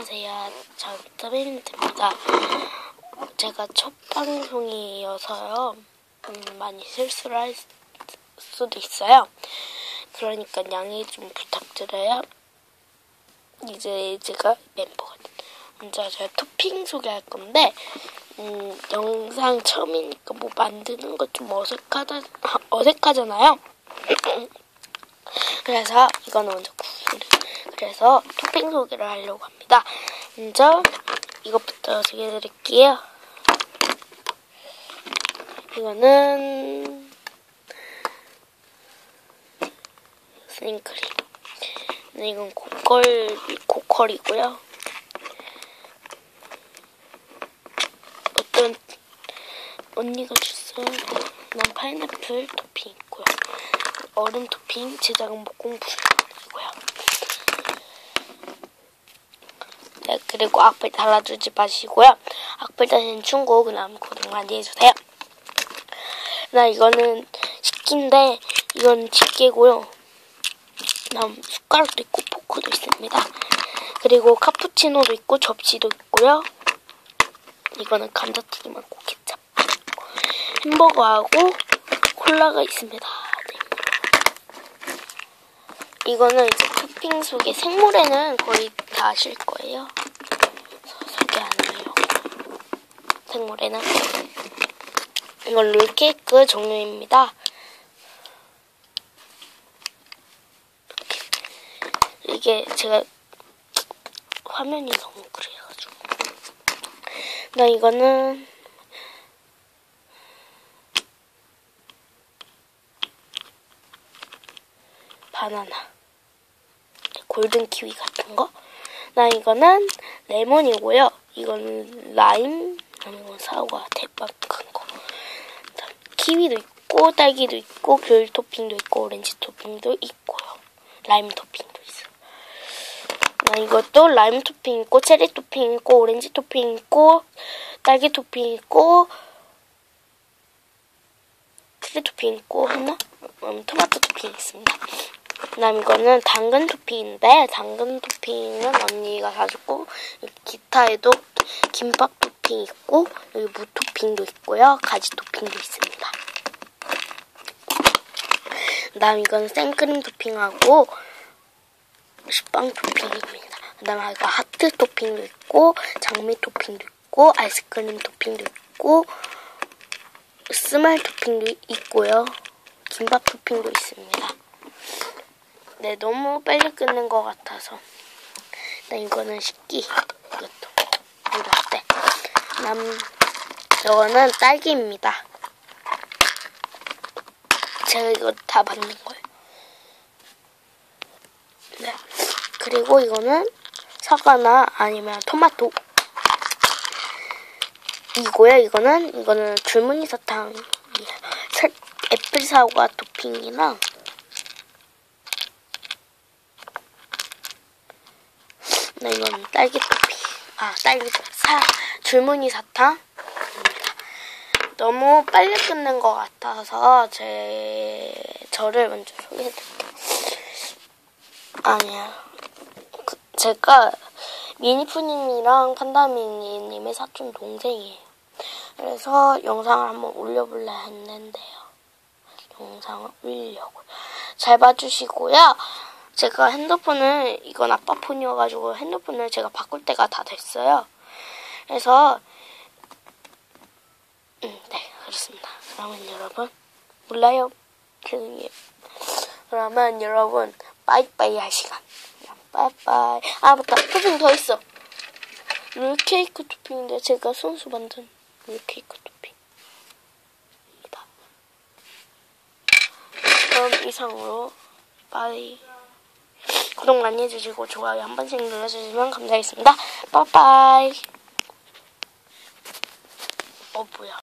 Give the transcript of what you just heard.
안녕하세요. 저 더베린트입니다. 제가 첫 방송이어서요. 음, 많이 실수를 할 수도 있어요. 그러니까 양해 좀 부탁드려요. 이제 제가 멤버가 먼저 제가 토핑 소개할 건데 음, 영상 처음이니까 뭐 만드는 거 좀 어색하다 어색하잖아요. 그래서 이거는 먼저 구글. 그래서 토핑 소개를 하려고 합니다. 먼저 이것부터 소개해드릴게요. 이거는 스링크림. 이건 고컬 고컬이고요. 어떤 언니가 줬어요. 난 파인애플 토핑 있고요. 얼음 토핑 제작은 목공풀이고요. 네, 그리고 악플 달아주지 마시고요. 악플 다시는 충고 그다음 구독 많이 해주세요. 나 이거는 식기인데 이건 집게고요. 그다음 숟가락도 있고 포크도 있습니다. 그리고 카푸치노도 있고 접시도 있고요. 이거는 감자튀김하고 케찹. 햄버거하고 콜라가 있습니다. 네. 이거는 이제 토핑 속에 생물에는 거의 다 아실 거예요. 소개 안 해요. 생물에는 이건 롤케이크 종류입니다. 이게 제가 화면이 너무 그래가지고 나 이거는 바나나 골든 키위 같은 거. 나 이거는 레몬이고요. 이거는 라임, 이건 사과, 대박 큰 거. 키위도 있고 딸기도 있고 귤 토핑도 있고 오렌지 토핑도 있고요. 라임 토핑도 있어요. 나 이것도 라임 토핑 있고 체리 토핑 있고 오렌지 토핑 있고 딸기 토핑 있고 체리 토핑 있고 하나 음, 토마토 토핑 있습니다. 그다음 이거는 당근 토핑인데 당근 토핑은 언니가 사줬고 기타에도 김밥 토핑 있고 여기 무 토핑도 있고요 가지 토핑도 있습니다. 그다음 이건 생크림 토핑하고 식빵 토핑입니다. 그다음 이거 하트 토핑도 있고 장미 토핑도 있고 아이스크림 토핑도 있고 스마일 토핑도 있고요. 김밥 토핑도 있습니다. 네, 너무 빨리 끊는 것 같아서. 네, 이거는 식기. 이것도. 이럴 때. 남, 저거는 딸기입니다. 제가 이거 다 만든 거예요. 네. 그리고 이거는 사과나 아니면 토마토. 이고요. 이거는, 이거는 줄무늬 사탕. 애플 사과 토핑이랑 네, 이건 딸기 토핑. 아, 딸기 사 줄무늬 사탕. 너무 빨리 끝낸 것 같아서 제 저를 먼저 소개해드릴게요. 아니야. 그, 제가 미니푸님이랑 판다미니님의 사촌 동생이에요. 그래서 영상을 한번 올려볼래 했는데요. 영상을 올리려고요. 잘 봐주시고요. 제가 핸드폰을 이건 아빠 폰이어가지고 핸드폰을 제가 바꿀 때가 다 됐어요. 그래서 음, 네 그렇습니다. 그러면 여러분 몰라요. 죄송해요. 그러면 여러분 빠이빠이 할 시간. 빠이빠이. 아 맞다 토핑 더 있어. 롤케이크 토핑인데 제가 손수 만든 롤케이크 토핑입니다. 그럼 이상으로 빠이. 구독 많이 해주시고 좋아요 한 번씩 눌러주시면 감사하겠습니다. 빠이빠이. 어 뭐야.